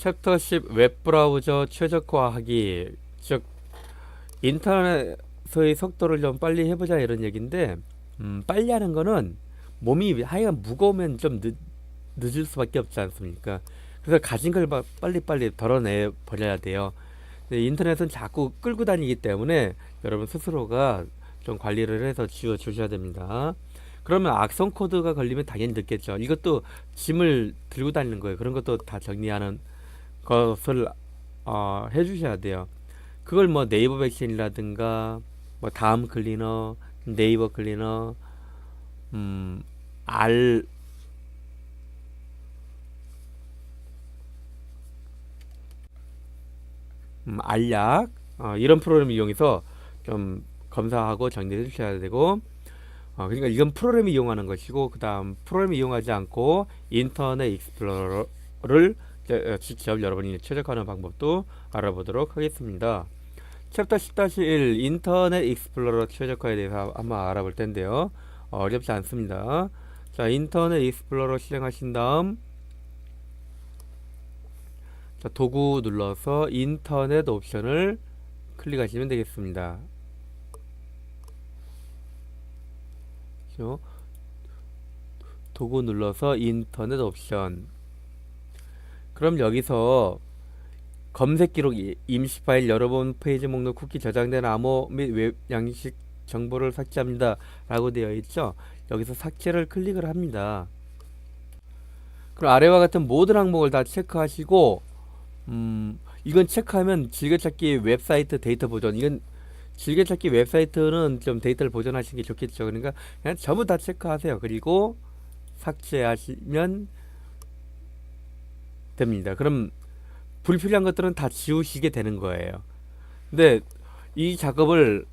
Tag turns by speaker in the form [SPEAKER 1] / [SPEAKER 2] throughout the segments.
[SPEAKER 1] 챕터 10 웹브라우저 최적화하기 즉 인터넷의 속도를 좀 빨리 해보자 이런 얘기인데 음, 빨리 하는 거는 몸이 하여간 무거우면 좀 늦, 늦을 수밖에 없지 않습니까? 그래서 가진 걸 바- 빨리빨리 덜어내 버려야 돼요. 인터넷은 자꾸 끌고 다니기 때문에 여러분 스스로가 좀 관리를 해서 지워 주셔야 됩니다. 그러면 악성 코드가 걸리면 당연히 늦겠죠. 이것도 짐을 들고 다니는 거예요. 그런 것도 다 정리하는 것을 어, 해주셔야 돼요. 그걸 뭐 네이버 백신이라든가 뭐 다음 클리너, 네이버 클리너, 음, 알 음, 알약 어, 이런 프로그램을 이용해서 좀 검사하고 정리해 주셔야 되고 어, 그러니까 이건 프로그램 이용하는 것이고 그 다음 프로그램 이용하지 않고 인터넷 익스플로러를 저- 어, 여러분이 최적화하는 방법도 알아보도록 하겠습니다. 챕터 10-1 인터넷 익스플로러 최적화에 대해서 한번 알아볼 텐데요. 어, 어렵지 않습니다. 자, 인터넷 익스플로러 실행하신 다음 자, 도구 눌러서 인터넷 옵션을 클릭하시면 되겠습니다. 그죠? 도구 눌러서 인터넷 옵션. 그럼 여기서 검색 기록 이- 임시 파일 여러 번 페이지 목록 쿠키 저장된 암호 및 웹 양식 정보를 삭제합니다. 라고 되어 있죠. 여기서 삭제를 클릭을 합니다. 그럼 아래와 같은 모든 항목을 다 체크하시고 음, 이건 체크하면 즐겨찾기 웹사이트 데이터 보존. 이건 즐겨찾기 웹사이트는 좀 데이터를 보존하시는 게 좋겠죠. 그러니까 그냥 전부 다 체크하세요. 그리고 삭제하시면 됩니다. 그럼 불필요한 것들은 다 지우시게 되는 거예요. 근데 이 작업을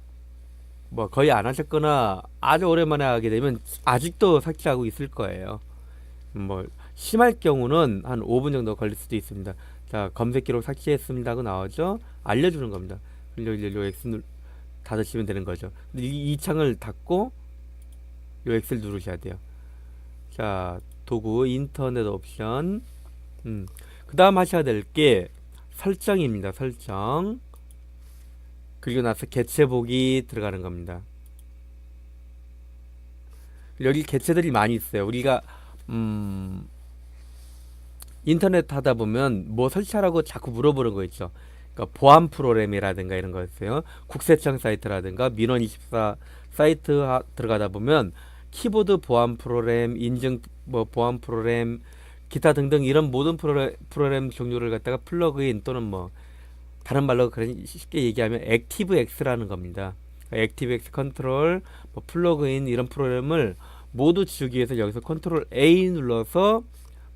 [SPEAKER 1] 뭐 거의 안 하셨거나 아주 오랜만에 하게 되면 아직도 삭제하고 있을 거예요. 뭐 심할 경우는 한 5분 정도 걸릴 수도 있습니다. 자, 검색 기록 삭제했습니다 하고 나오죠. 알려주는 겁니다. 여기 요 X 눌 닫으시면 되는 거죠. 이, 이 창을 닫고 요 X를 누르셔야 돼요. 자, 도구 인터넷 옵션. 음. 그 다음 하셔야 될 게 설정입니다. 설정. 그리고 나서 개체 보기 들어가는 겁니다. 여기 개체들이 많이 있어요. 우리가 음 인터넷 하다 보면 뭐 설치하라고 자꾸 물어보는 거 있죠. 그러니까 보안 프로그램이라든가 이런 거 있어요. 국세청 사이트라든가 민원24 사이트 하, 들어가다 보면 키보드 보안 프로그램, 인증 뭐 보안 프로그램, 기타 등등 이런 모든 프로그램, 프로그램 종류를 갖다가 플러그인 또는 뭐 다른 말로 그런 쉽게 얘기하면 액티브 X라는 겁니다. 액티브 X 컨트롤, 뭐 플러그인 이런 프로그램을 모두 지우기 위해서 여기서 컨트롤 A 눌러서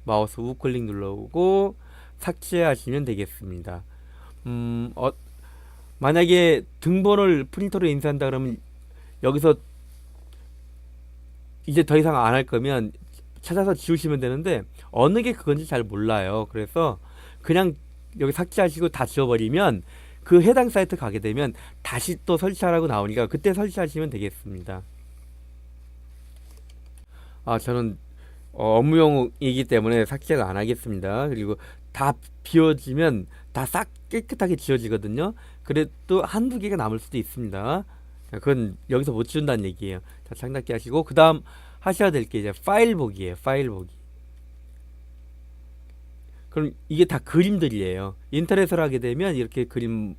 [SPEAKER 1] 마우스 우클릭 눌러오고 삭제하시면 되겠습니다. 음, 어, 만약에 등본을 프린터로 인쇄한다 그러면 여기서 이제 더 이상 안 할 거면 찾아서 지우시면 되는데 어느 게 그건지 잘 몰라요. 그래서 그냥 여기 삭제하시고 다 지워버리면 그 해당 사이트 가게 되면 다시 또 설치하라고 나오니까 그때 설치하시면 되겠습니다. 아, 저는 어, 업무용이기 때문에 삭제를 안 하겠습니다. 그리고 다 비워지면 다 싹 깨끗하게 지워지거든요. 그래도 한두 개가 남을 수도 있습니다. 그건 여기서 못 지운다는 얘기예요. 자, 창닫기 하시고 그 다음 하셔야 될 게 이제 파일 보기예요. 파일 보기. 그럼 이게 다 그림들이에요. 인터넷을 하게 되면 이렇게 그림을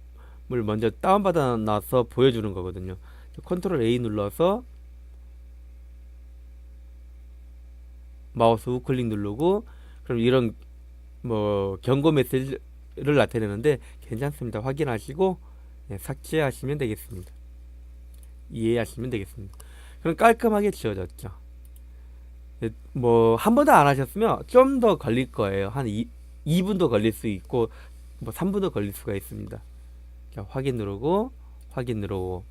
[SPEAKER 1] 먼저 다운받아 놔서 보여주는 거거든요. 컨트롤 A 눌러서 마우스 우클릭 누르고 그럼 이런 뭐 경고 메시지를 나타내는데 괜찮습니다. 확인하시고 예, 삭제하시면 되겠습니다. 이해하시면 되겠습니다. 그럼 깔끔하게 지워졌죠. 예, 뭐한 번도 안 하셨으면 좀 더 걸릴 거예요. 한 2, 2분도 걸릴 수 있고 뭐 3분도 걸릴 수가 있습니다. 자, 확인 누르고 확인 누르고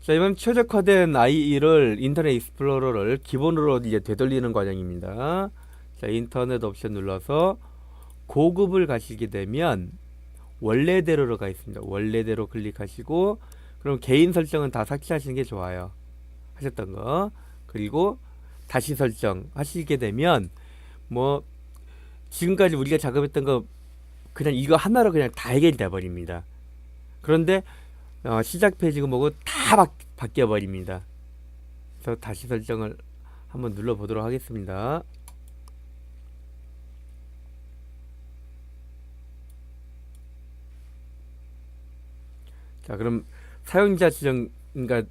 [SPEAKER 1] 자, 이번 최적화된 IE를 인터넷 익스플로러를 기본으로 이제 되돌리는 과정입니다. 자, 인터넷 옵션 눌러서 고급을 가시게 되면 원래대로로 가 있습니다. 원래대로 클릭하시고 그럼 개인 설정은 다 삭제하시는 게 좋아요. 하셨던 거. 그리고 다시 설정 하시게 되면 뭐 지금까지 우리가 작업했던 거 그냥 이거 하나로 그냥 다 해결돼 버립니다. 그런데 어, 시작 페이지가 뭐고 다 바, 바뀌어 버립니다. 그래서 다시 설정을 한번 눌러 보도록 하겠습니다. 자, 그럼 사용자 지정 그러니까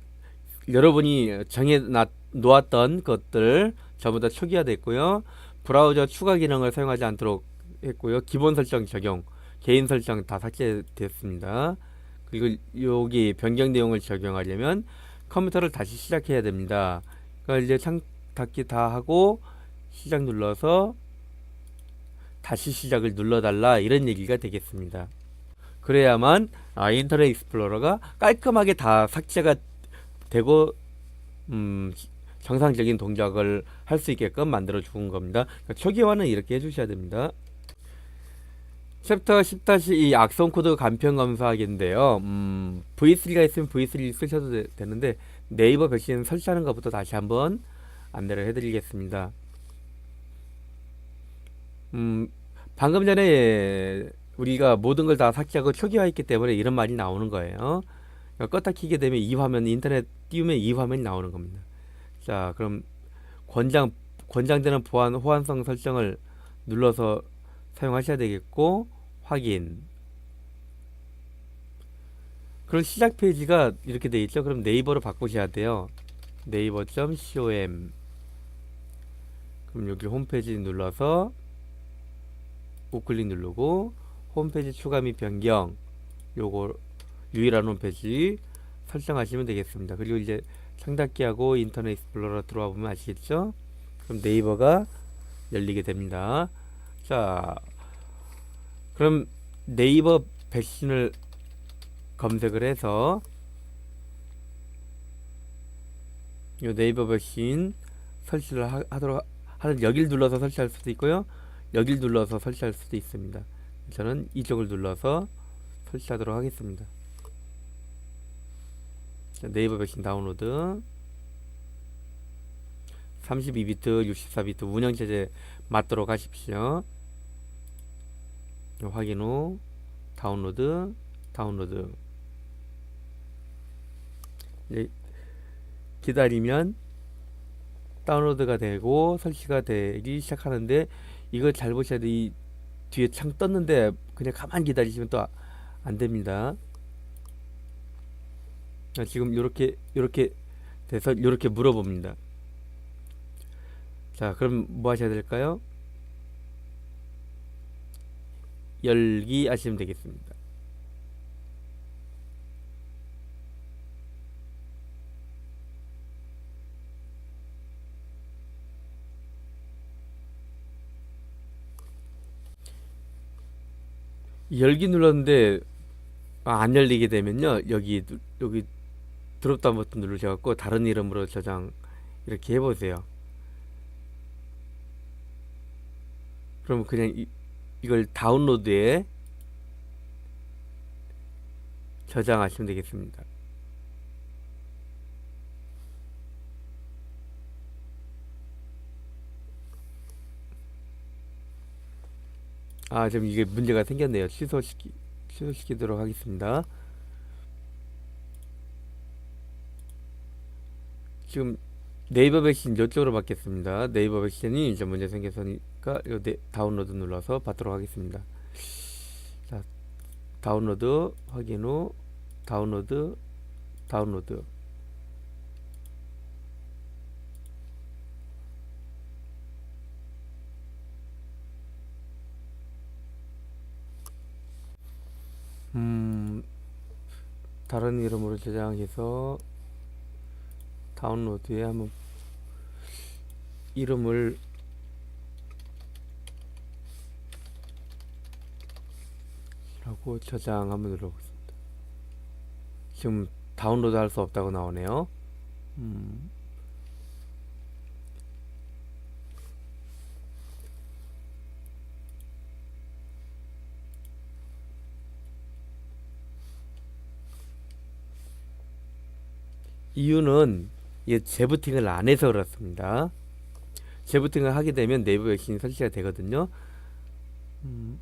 [SPEAKER 1] 여러분이 정해 놔- 놓았던 것들 전부 다 초기화됐고요. 브라우저 추가 기능을 사용하지 않도록 했고요. 기본 설정 적용, 개인 설정 다 삭제됐습니다. 그리고 여기 변경 내용을 적용하려면 컴퓨터를 다시 시작해야 됩니다. 그러니까 이제 창 닫기 다 하고 시작 눌러서 다시 시작을 눌러달라 이런 얘기가 되겠습니다. 그래야만 아, 인터넷 익스플로러가 깔끔하게 다 삭제가 되고 음, 정상적인 동작을 할 수 있게끔 만들어 주는 겁니다. 그러니까 초기화는 이렇게 해주셔야 됩니다. 챕터 10-2 악성 코드 간편 검사하기인데요. 음, V3가 있으면 V3 쓰셔도 되, 되는데 네이버 백신 설치하는 것부터 다시 한번 안내를 해드리겠습니다. 음, 방금 전에 우리가 모든 걸 다 삭제하고 초기화했기 때문에 이런 말이 나오는 거예요. 그러니까 껐다 키게 되면 이 화면 인터넷 띄우면 이 화면이 나오는 겁니다. 자, 그럼 권장 권장되는 보안 호환성 설정을 눌러서 사용하셔야 되겠고 확인. 그럼 시작 페이지가 이렇게 돼 있죠. 그럼 네이버로 바꾸셔야 돼요. 네이버.com 그럼 여기 홈페이지 눌러서 우클릭 누르고 홈페이지 추가 및 변경 요거 유일한 홈페이지 설정하시면 되겠습니다. 그리고 이제 창닫기하고 인터넷 익스플로러 들어와 보면 아시겠죠? 그럼 네이버가 열리게 됩니다. 자, 그럼 네이버 백신을 검색을 해서 요 네이버 백신 설치를 하, 하도록 하는 여길 눌러서 설치할 수도 있고요. 여길 눌러서 설치할 수도 있습니다. 저는 이쪽을 눌러서 설치하도록 하겠습니다. 자, 네이버 백신 다운로드 32비트, 64비트 운영체제 맞도록 하십시오. 확인 후 다운로드, 다운로드. 이제 기다리면 다운로드가 되고 설치가 되기 시작하는데 이걸 잘 보셔야 돼. 이 뒤에 창 떴는데 그냥 가만히 기다리시면 또 안 됩니다. 자, 지금 이렇게 이렇게 돼서 이렇게 물어봅니다. 자, 그럼 뭐 하셔야 될까요? 열기 하시면 되겠습니다. 열기 눌렀는데 아, 안 열리게 되면요 여기 누- 여기 드롭다운 버튼 누르셔갖고 다른 이름으로 저장 이렇게 해보세요. 그럼 그냥 이, 이걸 다운로드에 저장하시면 되겠습니다. 아, 지금 이게 문제가 생겼네요. 취소시키, 취소시키도록 하겠습니다. 지금 네이버 백신 이쪽으로 받겠습니다. 네이버 백신이 이제 문제 생겨서니까 이거 네, 다운로드 눌러서 받도록 하겠습니다. 자, 다운로드 확인 후 다운로드 다운로드 음 다른 이름으로 저장해서 다운로드에 한번 이름을 하고 저장 한번 눌러보겠습니다. 지금 다운로드 할 수 없다고 나오네요. 음. 이유는 이게 재부팅을 안 해서 그렇습니다. 재부팅을 하게 되면 네이버 백신이 설치가 되거든요. 음,